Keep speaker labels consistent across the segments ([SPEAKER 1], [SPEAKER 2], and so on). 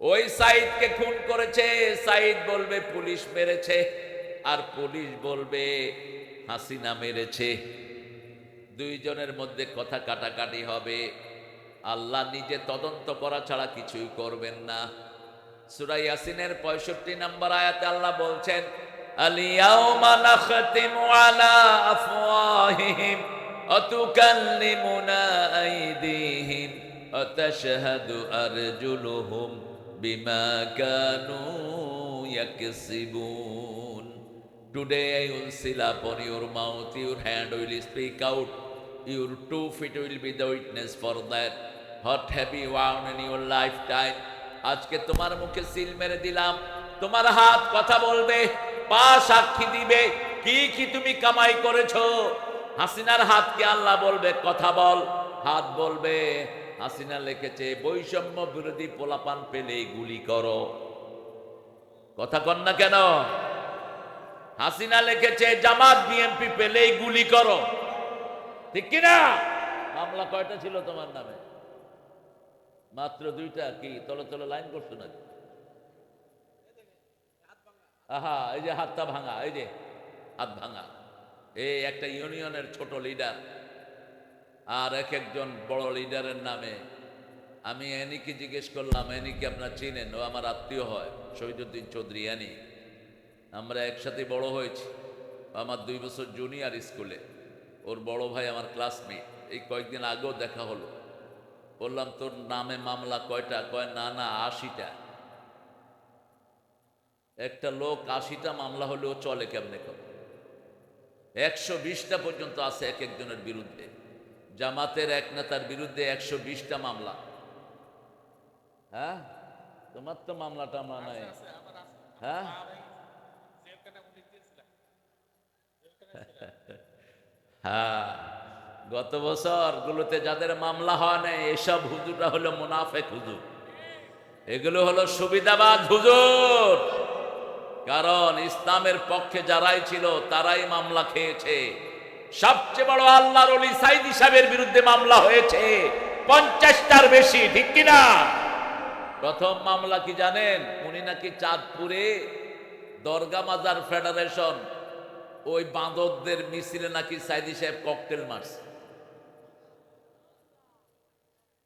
[SPEAKER 1] ওই সাইদকে খুন করেছে। সাইদ বলবে, পুলিশ মেরেছে। আর পুলিশ বলবে, হাসিনা মেরেছে। দুইজনের মধ্যে কথা কাটাকাটি হবে। আল্লাহ নিজে তদন্ত করা ছাড়া কিছুই করবেন না। সুরাই ইয়াসিনের পঁয়ষট্টি নম্বর আয়াতে আল্লাহ বলছেন আলিয়াউমা নাখতিমু আলা আফওয়াহিহিম, অতুকাল্লিমুনা আইদিহিম, অতাশহাদু আরজুলুহুম। বিমা Kanu ইয়াকসিবুন Today I will seal upon your mouth, your hand will speak out, your two feet will be the witness for that. What have you won in your lifetime? আজকে তোমার মুখে সিল মেরে দিলাম তোমার হাত কথা বলবে পা সাক্ষী দিবে কি কি তুমি কামাই করেছ হাসিনার হাতকে আল্লাহ বলবে কথা বল হাত বলবে হাসিনা লিখেছে, বৈষম্য বিরোধী পোলাপান পেলে গুলি করো। কথা কন না কেন? হাসিনা লিখেছে, জামাত বিএনপি পেলেই গুলি করো। ঠিক কিনা? মামলা কয়টা ছিল তোমার নামে? মাত্র দুইটা কি? তলে তলে লাইন করছ নাকি? আহা, এই যে হাতটা ভাঙা, এই যে হাত ভাঙা। এই একটা ইউনিয়নের ছোট লিডার। আর এক একজন বড় লিডারের নামে। আমি এনিকে জিজ্ঞেস করলাম, এনিকে আপনার চিনেন? ও আমার আত্মীয় হয়, শহীদুদ্দিন চৌধুরী, এনি। আমরা একসাথে বড় হয়েছি। আমার দুই বছর জুনিয়র স্কুলে ওর বড় ভাই আমার ক্লাসমেট এই কয়েকদিন আগেও দেখা হলো। বললাম, তোর নামে মামলা কয়টা? কয়, না না, আশিটা। একটা লোক আশিটা মামলা হলেও চলে কেমনে করে? একশো বিশটা পর্যন্ত আছে এক একজনের বিরুদ্ধে। জামাতের এক নেতার বিরুদ্ধে একশো বিশটা মামলা। হ্যাঁ? তোমার তো মামলা টামলা নাই। হ্যাঁ? হ্যাঁ। গত বছর গুলোতে যাদের মামলা হয় নাই এসব হুজুররা হলো মুনাফেক হুজুর। এগুলো হলো সুবিধাবাদ হুজুর। কারণ ইসলামের পক্ষে যারাই ছিল তারাই মামলা খেয়েছে। সবচেয়ে বড় আল্লাহর অলি সাইদি সাহেবের বিরুদ্ধে মামলা হয়েছে। পঞ্চাশটার বেশি, ঠিক কিনা? প্রথম মামলা কি জানেন? উনি নাকি চাঁদপুরে দরগা মাজার ফেডারেশন, ওই বাঁদরদের মিছিলে নাকি সাইদি সাহেব ককটেল মারছে।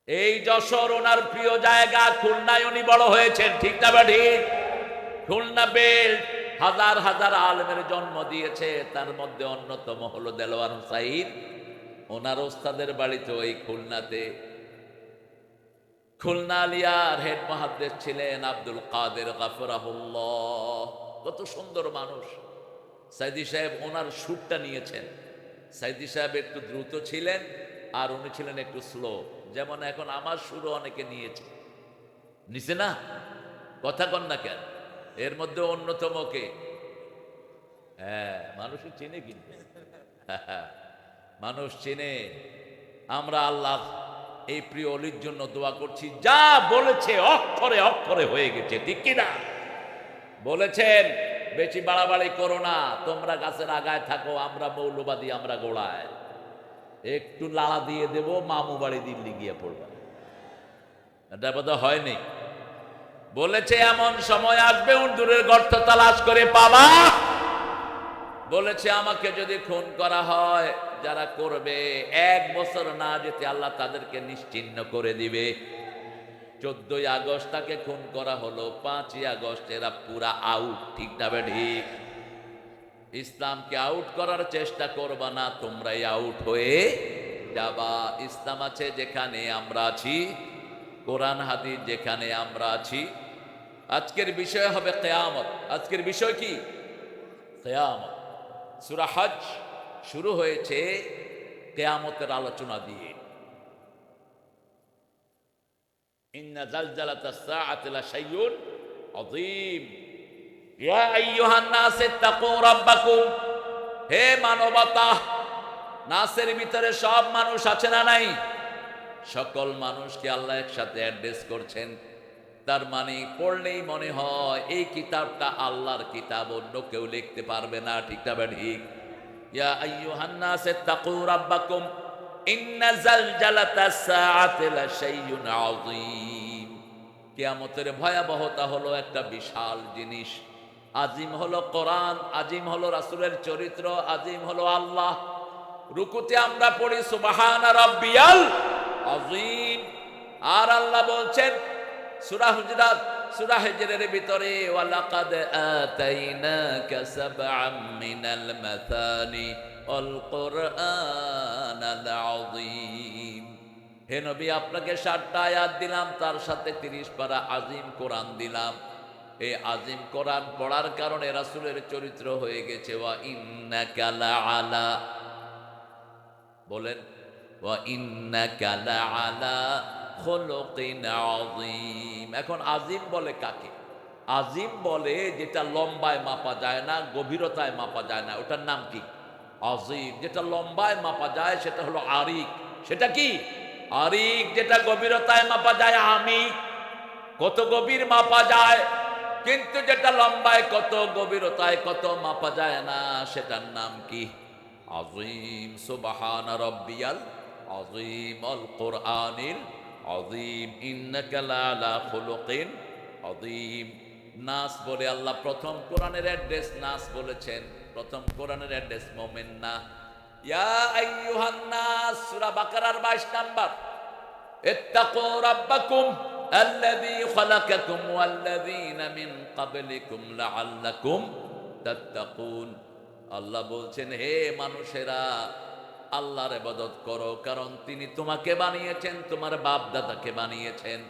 [SPEAKER 1] এই যশোর ওনার প্রিয় জায়গা, খুলনায় উনি বড় হয়েছেন, ঠিক না বা ঠিক? খুলনা বেল্ট হাজার হাজার আলমের জন্ম দিয়েছে, তার মধ্যে অন্যতম হলো দেলোয়ার হুসাইন। ওনার ওস্তাদের বাড়িতে ওই খুলনাতে। খুলনা আলিয়ার হেড মহাদ্দেশ ছিলেন আব্দুল কাদের গাফরাহুল্লাহ। কত সুন্দর মানুষ। সাইদি সাহেব ওনার সুরটা নিয়েছেন। সাইদি সাহেব একটু দ্রুত ছিলেন আর উনি ছিলেন একটু স্লো। যেমন এখন আমার সুরও অনেকে নিয়েছে। নিছে না? কথা কন না কেন? এর মধ্যে অন্যতম কে? হ্যাঁ মানুষ চেনে কিন্তু। মানুষ চেনে। আমরা আল্লাহ এই প্রিয় অলির জন্য দোয়া করছি। যা বলেছে অক্ষরে অক্ষরে হয়ে গেছে, ঠিক কিনা বলেছেন, বেশি বাড়াবাড়ি করো না, তোমরা গাছের আগায় থাকো, আমরা মৌলবাদী, আমরা গোড়ায়। একটু লাড়া দিয়ে দেব, মামু বাড়ি দিল্লি গিয়ে পড়বে। এটা বোধ হয়নি বলেছে, এমন সময় আসবে দূরের গর্ত তালাশ করে পাবা। বলেছে, আমাকে যদি খুন করা হয়, যারা করবে, এক বছর না যেতে আল্লাহ তাদেরকে নিশ্চিন্ন করে দিবে। চোদ্দই আগস্ট তাকে খুন করা হলো, পাঁচই আগস্ট এরা পুরা আউট ঠিক না ঠিক? ইসলামকে আউট করার চেষ্টা করবা না, তোমরাই আউট হয়ে যাবা। ইসলাম আছে যেখানে আমরা আছি কোরআন, হাদিস যেখানে আমরা আছি। আজকের বিষয় হবে কেয়ামত। আজকের বিষয় কি? কেয়ামত। সুরাহাজ শুরু হয়েছে কেয়ামতের আলোচনা দিয়ে। হে মানবতা, নাসের ভিতরে সব মানুষ আছে না নাই? সকল মানুষকে আল্লাহ একসাথে অ্যাড্রেস করছেন। তার মানে পড়লেই মনে হয় এই কিতাবটা আল্লাহর কিতাব, অন্য কেউ লিখতে পারবে না, ঠিক না ঠিক। ইয়া আইয়ুহান নাস ইত্তাকু রাব্বাকুম, ইন্না জালজালাতাস সাআতি লাশাইউন আযীম। কেয়ামতের ভয়াবহতা হলো একটা বিশাল জিনিস। আজিম হলো কোরআন, আজিম হলো রাসূলের চরিত্র, আজিম হলো আল্লাহ। রুকুতে আমরা পড়ি সুবাহান রাব্বিয়াল আজিম আর আল্লাহ বলছেন, সূরা হুজরাত, সূরা হিজরের ভিতরে, ওয়ালাকাদ আতাইনাকা সাবআম মিনাল মাথানি আল কুরআনাল আযীম। হে নবী, আপনাকে ষাটটা আয়াত দিলাম, তার সাথে তিরিশ পারা আজিম কোরআন দিলাম। এই আজিম কোরআন পড়ার কারণে রাসুলের চরিত্র হয়ে গেছে, ওয়া ইন্নাকা আলা বলেন এখন আজিম বলে কাকে? আজিম বলে যেটা লম্বায় মাপা যায় না, গভীরতায় মাপা যায় না। ওটার নাম কি? আজিম যেটা লম্বায় মাপা যায় সেটা হলো আরিক। সেটা কি? আরিক যেটা গভীরতায় মাপা যায়, আমি। কত গভীর মাপা যায়, কিন্তু যেটা লম্বায় কত গভীরতায় কত মাপা যায় না, সেটার নাম কি? আজিম সুবাহান রব্বিয়াল আজিম আল কোরআনিল আজিম ইন্নাকা লালা খুলুকিন আজিম নাস বলে আল্লাহ প্রথম কোরআনের অ্যাড্রেস নাস বলেছেন প্রথম কোরআনের অ্যাড্রেস মোমেন না ইয়া আইয়ুহান নাস সূরা বাকারার 22 নাম্বার اتقوا ربكم الذي خلقكم والذين من قبلكم لعلكم تتقون আল্লাহ বলছেন হে মানুষেরা আল্লাহর এবাদত করো, কারণ তিনি তোমাকে বানিয়েছেন, তোমার বাপ দাদাকে বানিয়েছেন।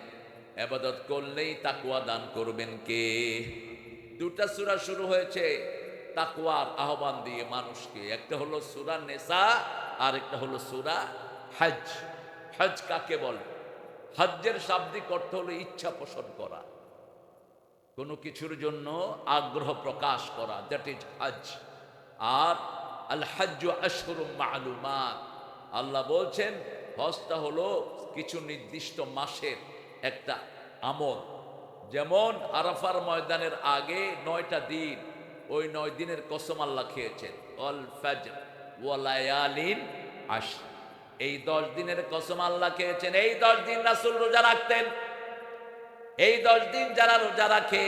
[SPEAKER 1] এবাদত করলেই তাকুয়া দান করবেন কে? দুটা সুরা শুরু হয়েছে, তাকওয়ার আহ্বান দিয়ে মানুষকে। একটা হলো সূরা নেশা আর একটা হলো সুরা হজ হজ কাকে বলে? হজ্জের শাব্দিক অর্থ হলো ইচ্ছা পোষণ করা। কোনো কিছুর জন্য আগ্রহ প্রকাশ করা দ্যাট ইজ হজ আর আল হজ্জ আশরুম মালুমাত। আল্লাহ বলছেন, হজটা হলো কিছু নির্দিষ্ট মাসের একটা আমল। যেমন আরাফার ময়দানের আগে নয়টা দিন, ওই নয় দিনের কসম আল্লাহ খেয়েছেন। অল ফজর ওয়ালায়ালিন আশ এই দশ দিনের কসম আল্লাহ খেয়েছেন। এই দশ দিন রাসুল রোজা রাখতেন। এই দশ দিন যারা রোজা রাখে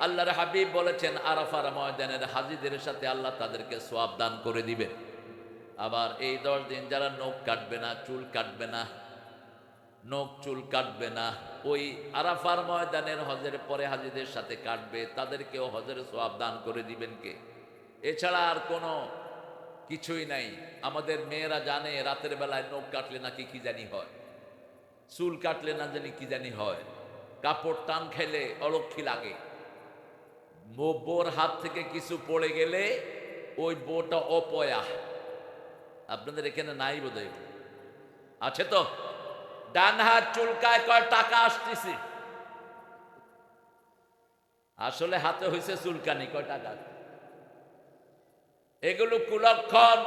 [SPEAKER 1] আল্লাহর হাবিব বলেছেন, আরাফার ময়দানের হাজিদের সাথে আল্লাহ তাদেরকে সোয়াব দান করে দিবেন আবার এই দশ দিন যারা নখ কাটবে না, চুল কাটবে না, নখ চুল কাটবে না, ওই আরাফার ময়দানের হজের পরে হাজিদের সাথে কাটবে, তাদেরকেও হজের সোয়াব দান করে দিবেন কে? এছাড়া আর কোনো কিছুই নাই। আমাদের মেয়েরা জানে, রাতের বেলায় নখ কাটলে নাকি কি জানি হয়? চুল কাটলে না জানি কি জানি হয়? কাপড় টান খেলে অলক্ষী লাগে। বোর হাত থেকে কিছু পড়ে গেলে ওই বোটা অপয়া। আপনাদের এখানে নাই বোধ আছে তো? ডান হাত চুলকায় কয়, টাকা আসতেছে। আসলে হাতে হয়েছে চুলকানি, কয়, টাকা এগুলো কুলক্ষণ,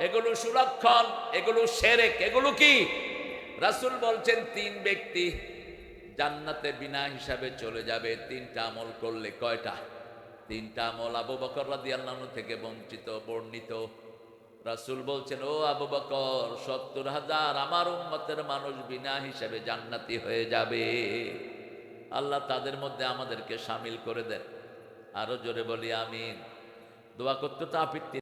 [SPEAKER 1] এগুলো সুলক্ষণ, এগুলো সেরেক, এগুলো কি? রাসূল বলছেন, তিন ব্যক্তি জান্নাতে বিনা হিসাবে চলে যাবে, তিনটা আমল করলে কয়টা? তিনটা আমল আবু বকর রাদিয়াল্লাহু থেকে বঞ্চিত, বর্ণিত। রাসুল বলছেন, ও আবু বকর, সত্তর হাজার আমার উম্মতের মানুষ বিনা হিসেবে জান্নাতি হয়ে যাবে। আল্লাহ তাদের মধ্যে আমাদেরকে সামিল করে দেন। আরও জোরে বলি, আমিন। দোয়া করতে তো আপত্তি